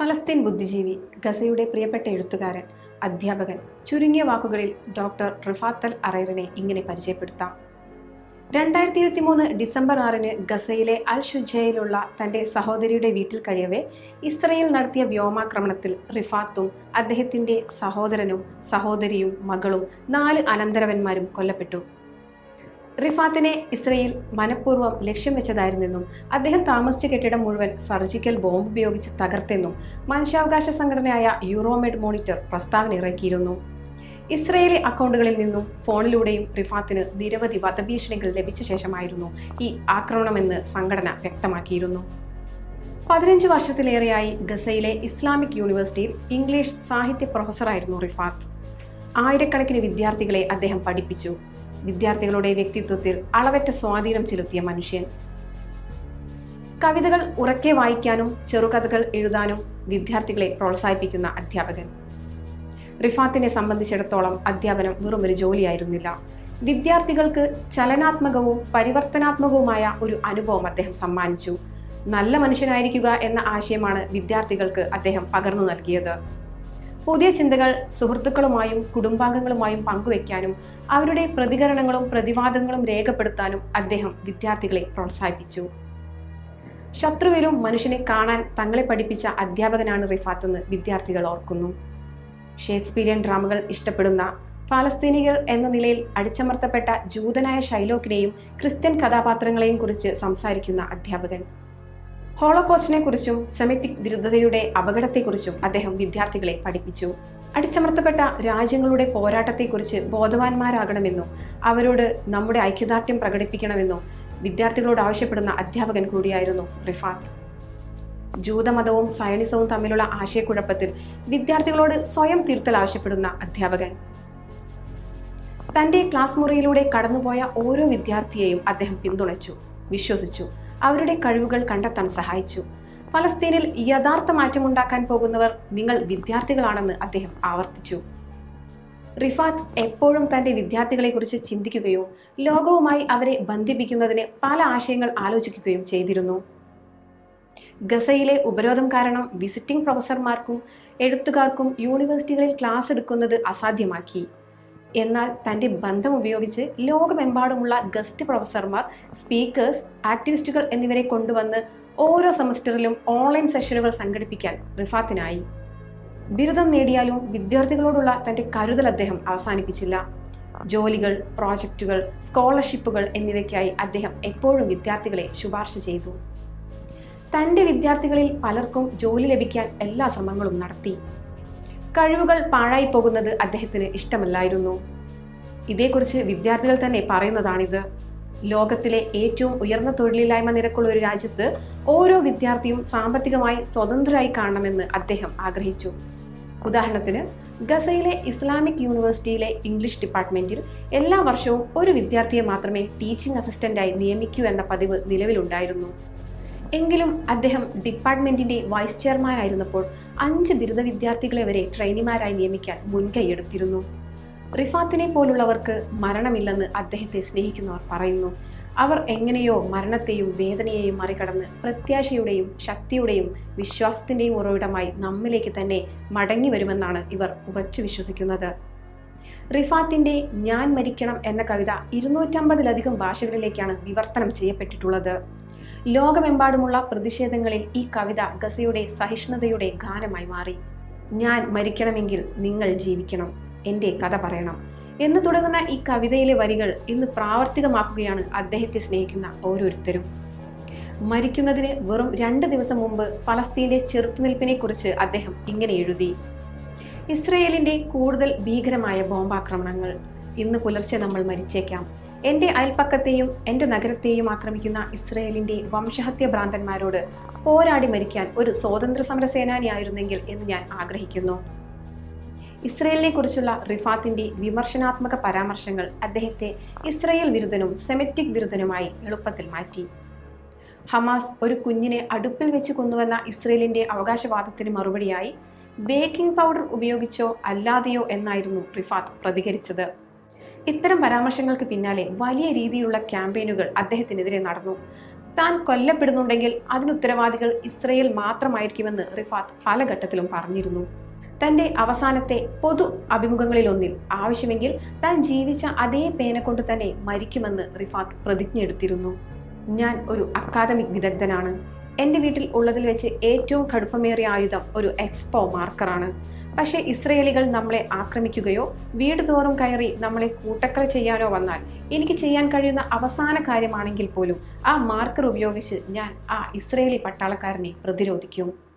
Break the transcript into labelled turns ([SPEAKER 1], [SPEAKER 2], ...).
[SPEAKER 1] ഫലസ്തീൻ ബുദ്ധിജീവി ഗസയുടെ പ്രിയപ്പെട്ട എഴുത്തുകാരൻ അധ്യാപകൻ ചുരുങ്ങിയ വാക്കുകളിൽ ഡോക്ടർ റിഫാത്തൽ അറൈറിനെ ഇങ്ങനെ പരിചയപ്പെടുത്താം. രണ്ടായിരത്തി ഇരുപത്തി മൂന്ന് ഡിസംബർ ആറിന് ഗസയിലെ അൽ ഷുജയിലുള്ള തന്റെ സഹോദരിയുടെ വീട്ടിൽ കഴിയവേ ഇസ്രയേൽ നടത്തിയ വ്യോമാക്രമണത്തിൽ റിഫാത്തും അദ്ദേഹത്തിന്റെ സഹോദരനും സഹോദരിയും മകളും നാല് അനന്തരവന്മാരും കൊല്ലപ്പെട്ടു. റിഫാത്തിനെ ഇസ്രയേൽ മനഃപൂർവം ലക്ഷ്യം വെച്ചതായിരുന്നെന്നും അദ്ദേഹം താമസിച്ച കെട്ടിടം മുഴുവൻ സർജിക്കൽ ബോംബ് ഉപയോഗിച്ച് തകർത്തെന്നും മനുഷ്യാവകാശ സംഘടനയായ യൂറോമെഡ് മോണിറ്റർ പ്രസ്താവന ഇറക്കിയിരുന്നു. ഇസ്രയേലി അക്കൗണ്ടുകളിൽ നിന്നും ഫോണിലൂടെയും റിഫാത്തിന് നിരവധി വധഭീഷണികൾ ലഭിച്ച ശേഷമായിരുന്നു ഈ ആക്രമണമെന്ന് സംഘടന വ്യക്തമാക്കിയിരുന്നു. പതിനഞ്ച് വർഷത്തിലേറെയായി ഗസയിലെ ഇസ്ലാമിക് യൂണിവേഴ്സിറ്റിയിൽ ഇംഗ്ലീഷ് സാഹിത്യ പ്രൊഫസറായിരുന്നു റിഫാത്ത്. ആയിരക്കണക്കിന് വിദ്യാർത്ഥികളെ അദ്ദേഹം പഠിപ്പിച്ചു. വിദ്യാർത്ഥികളുടെ വ്യക്തിത്വത്തിൽ അളവറ്റ സ്വാധീനം ചെലുത്തിയ മനുഷ്യൻ. കവിതകൾ ഉറക്കെ വായിക്കാനും ചെറുകഥകൾ എഴുതാനും വിദ്യാർത്ഥികളെ പ്രോത്സാഹിപ്പിക്കുന്ന അധ്യാപകൻ. റിഫാത്തിനെ സംബന്ധിച്ചിടത്തോളം അധ്യാപനം വെറും ഒരു ജോലിയായിരുന്നില്ല. വിദ്യാർത്ഥികൾക്ക് ചലനാത്മകവും പരിവർത്തനാത്മകവുമായ ഒരു അനുഭവം അദ്ദേഹം സമ്മാനിച്ചു. നല്ല മനുഷ്യനായിരിക്കുക എന്ന ആശയമാണ് വിദ്യാർത്ഥികൾക്ക് അദ്ദേഹം പകർന്നു നൽകിയത്. പുതിയ ചിന്തകൾ സുഹൃത്തുക്കളുമായും കുടുംബാംഗങ്ങളുമായും പങ്കുവയ്ക്കാനും അവരുടെ പ്രതികരണങ്ങളും പ്രതിവാദങ്ങളും രേഖപ്പെടുത്താനും അദ്ദേഹം വിദ്യാർത്ഥികളെ പ്രോത്സാഹിപ്പിച്ചു. ശത്രുവിലും മനുഷ്യനെ കാണാൻ തങ്ങളെ പഠിപ്പിച്ച അധ്യാപകനാണ് റിഫാത്ത് എന്ന് വിദ്യാർത്ഥികൾ ഓർക്കുന്നു. ഷേക്സ്പീരിയൻ ഡ്രാമകൾ ഇഷ്ടപ്പെടുന്ന പാലസ്തീനികൾ എന്ന നിലയിൽ അടിച്ചമർത്തപ്പെട്ട ജൂതനായ ഷൈലോക്കിനെയും ക്രിസ്ത്യൻ കഥാപാത്രങ്ങളെയും കുറിച്ച് സംസാരിക്കുന്ന അധ്യാപകൻ. ഹോളോകോസ്റ്റിനെ കുറിച്ചും സെമിറ്റിക് വിരുദ്ധതയുടെ അപകടത്തെക്കുറിച്ചും അദ്ദേഹം വിദ്യാർത്ഥികളെ പഠിപ്പിച്ചു. അടിച്ചമർത്തപ്പെട്ട രാജ്യങ്ങളുടെ പോരാട്ടത്തെക്കുറിച്ച് ബോധവാന്മാരാകണമെന്നും അവരോട് നമ്മുടെ ഐക്യദാർഢ്യം പ്രകടിപ്പിക്കണമെന്നും വിദ്യാർത്ഥികളോട് ആവശ്യപ്പെടുന്ന അധ്യാപകൻ കൂടിയായിരുന്നു റിഫാത്ത്. ജൂതമതവും സയനിസവും തമ്മിലുള്ള ആശയക്കുഴപ്പത്തിൽ വിദ്യാർത്ഥികളോട് സ്വയം തിരുത്തൽ ആവശ്യപ്പെടുന്ന അധ്യാപകൻ. തന്റെ ക്ലാസ് മുറിയിലൂടെ കടന്നുപോയ ഓരോ വിദ്യാർത്ഥിയെയും അദ്ദേഹം പിന്തുണച്ചു വിശ്വസിച്ചു. അവരുടെ കഴിവുകൾ കണ്ടെത്താൻ സഹായിച്ചു. ഫലസ്തീനിൽ യഥാർത്ഥ മാറ്റമുണ്ടാക്കാൻ പോകുന്നവർ നിങ്ങൾ വിദ്യാർത്ഥികളാണെന്ന് അദ്ദേഹം ആവർത്തിച്ചു. റിഫാത്ത് എപ്പോഴും തന്റെ വിദ്യാർത്ഥികളെക്കുറിച്ച് ചിന്തിക്കുകയോ ലോകവുമായി അവരെ ബന്ധിപ്പിക്കുന്നതിന് പല ആശയങ്ങൾ ആലോചിക്കുകയും ചെയ്തിരുന്നു. ഗസയിലെ ഉപരോധം കാരണം വിസിറ്റിംഗ് പ്രൊഫസർമാർക്കും എഴുത്തുകാർക്കും യൂണിവേഴ്സിറ്റികളിൽ ക്ലാസ് എടുക്കുന്നത് അസാധ്യമാക്കി. എന്നാൽ തന്റെ ബന്ധം ഉപയോഗിച്ച് ലോകമെമ്പാടുമുള്ള ഗസ്റ്റ് പ്രൊഫസർമാർ സ്പീക്കേഴ്സ് ആക്ടിവിസ്റ്റുകൾ എന്നിവരെ കൊണ്ടുവന്ന് ഓരോ സെമസ്റ്ററിലും ഓൺലൈൻ സെഷനുകൾ സംഘടിപ്പിക്കാൻ റിഫാത്തിനായി. ബിരുദം നേടിയാലും വിദ്യാർത്ഥികളോടുള്ള തന്റെ കരുതൽ അദ്ദേഹം അവസാനിപ്പിച്ചില്ല. ജോലികൾ പ്രോജക്റ്റുകൾ സ്കോളർഷിപ്പുകൾ എന്നിവയ്ക്കായി അദ്ദേഹം എപ്പോഴും വിദ്യാർത്ഥികളെ ശുപാർശ ചെയ്തു. തന്റെ വിദ്യാർത്ഥികളിൽ പലർക്കും ജോലി ലഭിക്കാൻ എല്ലാ ശ്രമങ്ങളും നടത്തി. കഴിവുകൾ പാഴായി പോകുന്നത് അദ്ദേഹത്തിന് ഇഷ്ടമല്ലായിരുന്നു. ഇതേക്കുറിച്ച് വിദ്യാർത്ഥികൾ തന്നെ പറയുന്നതാണിത്. ലോകത്തിലെ ഏറ്റവും ഉയർന്ന തൊഴിലില്ലായ്മ നിരക്കുള്ള ഒരു രാജ്യത്ത് ഓരോ വിദ്യാർത്ഥിയും സാമ്പത്തികമായി സ്വതന്ത്രരായി കാണണമെന്ന് അദ്ദേഹം ആഗ്രഹിച്ചു. ഉദാഹരണത്തിന് ഗസയിലെ ഇസ്ലാമിക് യൂണിവേഴ്സിറ്റിയിലെ ഇംഗ്ലീഷ് ഡിപ്പാർട്ട്മെന്റിൽ എല്ലാ വർഷവും ഒരു വിദ്യാർത്ഥിയെ മാത്രമേ ടീച്ചിങ് അസിസ്റ്റന്റായി നിയമിക്കൂ എന്ന പതിവ് നിലവിലുണ്ടായിരുന്നു. എങ്കിലും അദ്ദേഹം ഡിപ്പാർട്ട്മെന്റിന്റെ വൈസ് ചെയർമാനായിരുന്നപ്പോൾ അഞ്ച് ബിരുദ വിദ്യാർത്ഥികളെ വരെ ട്രെയിനിമാരായി നിയമിക്കാൻ മുൻകൈയെടുത്തിരുന്നു. റിഫാത്തിനെ പോലുള്ളവർക്ക് മരണമില്ലെന്ന് അദ്ദേഹത്തെ സ്നേഹിക്കുന്നവർ പറയുന്നു. അവർ എങ്ങനെയോ മരണത്തെയും വേദനയെയും മറികടന്ന് പ്രത്യാശയുടെയും ശക്തിയുടെയും വിശ്വാസത്തിന്റെയും ഉറവിടമായി നമ്മിലേക്ക് തന്നെ മടങ്ങി വരുമെന്നാണ് ഇവർ ഉറച്ചു വിശ്വസിക്കുന്നത്. റിഫാത്തിന്റെ ഞാൻ മരിക്കണം എന്ന കവിത ഇരുന്നൂറ്റമ്പതിലധികം ഭാഷകളിലേക്കാണ് വിവർത്തനം ചെയ്യപ്പെട്ടിട്ടുള്ളത്. ലോകമെമ്പാടുമുള്ള പ്രതിഷേധങ്ങളിൽ ഈ കവിത ഗസയുടെ സഹിഷ്ണുതയുടെ ഗാനമായി മാറി. ഞാൻ മരിക്കണമെങ്കിൽ നിങ്ങൾ ജീവിക്കണം. എന്റെ കഥ പറയണം. എന്ന് തുടങ്ങുന്ന ഈ കവിതയിലെ വരികൾ ഇന്ന് പ്രാവർത്തികമാക്കുകയാണ് അദ്ദേഹത്തെ സ്നേഹിക്കുന്ന ഓരോരുത്തരും. മരിക്കുന്നതിന് വെറും രണ്ട് ദിവസം മുമ്പ് ഫലസ്തീന്റെ ചെറുത്തുനിൽപ്പിനെ കുറിച്ച് അദ്ദേഹം ഇങ്ങനെ എഴുതി. ഇസ്രയേലിന്റെ കൂടുതൽ ഭീകരമായ ബോംബാക്രമണങ്ങൾ. ഇന്ന് പുലർച്ചെ നമ്മൾ മരിച്ചേക്കാം. എന്റെ അയൽപ്പക്കത്തെയും എന്റെ നഗരത്തെയും ആക്രമിക്കുന്ന ഇസ്രയേലിന്റെ വംശഹത്യ ഭ്രാന്തന്മാരോട് പോരാടി മരിക്കാൻ ഒരു സ്വാതന്ത്ര്യ സമര സേനാനിയായിരുന്നെങ്കിൽ എന്ന് ഞാൻ ആഗ്രഹിക്കുന്നു. ഇസ്രയേലിനെ കുറിച്ചുള്ള റിഫാത്തിന്റെ വിമർശനാത്മക പരാമർശങ്ങൾ അദ്ദേഹത്തെ ഇസ്രയേൽ വിരുദ്ധനും സെമിറ്റിക് വിരുദ്ധനുമായി എളുപ്പത്തിൽ മാറ്റി. ഹമാസ് ഒരു കുഞ്ഞിനെ അടുപ്പിൽ വെച്ച് കൊന്നുവെന്ന ഇസ്രയേലിന്റെ അവകാശവാദത്തിന് മറുപടിയായി ബേക്കിംഗ് പൗഡർ ഉപയോഗിച്ചോ അല്ലാതെയോ എന്നായിരുന്നു റിഫാത്ത് പ്രതികരിച്ചത്. ഇത്തരം പരാമർശങ്ങൾക്ക് പിന്നാലെ വലിയ രീതിയിലുള്ള ക്യാമ്പയിനുകൾ അദ്ദേഹത്തിനെതിരെ നടന്നു. താൻ കൊല്ലപ്പെടുന്നുണ്ടെങ്കിൽ അതിനുത്തരവാദികൾ ഇസ്രയേൽ മാത്രമായിരിക്കുമെന്ന് റിഫാത്ത് പല ഘട്ടത്തിലും പറഞ്ഞിരുന്നു. തന്റെ അവസാനത്തെ പൊതു അഭിമുഖങ്ങളിലൊന്നിൽ ആവശ്യമെങ്കിൽ താൻ ജീവിച്ച അതേ പേന കൊണ്ട് തന്നെ മരിക്കുമെന്ന് റിഫാത്ത് പ്രതിജ്ഞ എടുത്തിരുന്നു ഞാൻ ഒരു അക്കാദമിക് വിദഗ്ധനാണ്. എന്റെ വീട്ടിൽ ഉള്ളതിൽ വെച്ച് ഏറ്റവും കടുപ്പമേറിയ ആയുധം ഒരു എക്സ്പോ മാർക്കറാണ്. പക്ഷേ ഇസ്രയേലികൾ നമ്മളെ ആക്രമിക്കുകയോ വീട് തോറും കയറി നമ്മളെ കൂട്ടക്കല ചെയ്യാനോ വന്നാൽ എനിക്ക് ചെയ്യാൻ കഴിയുന്ന അവസാന കാര്യമാണെങ്കിൽ പോലും ആ മാർക്കർ ഉപയോഗിച്ച് ഞാൻ ആ ഇസ്രയേലി പട്ടാളക്കാരനെ പ്രതിരോധിക്കും.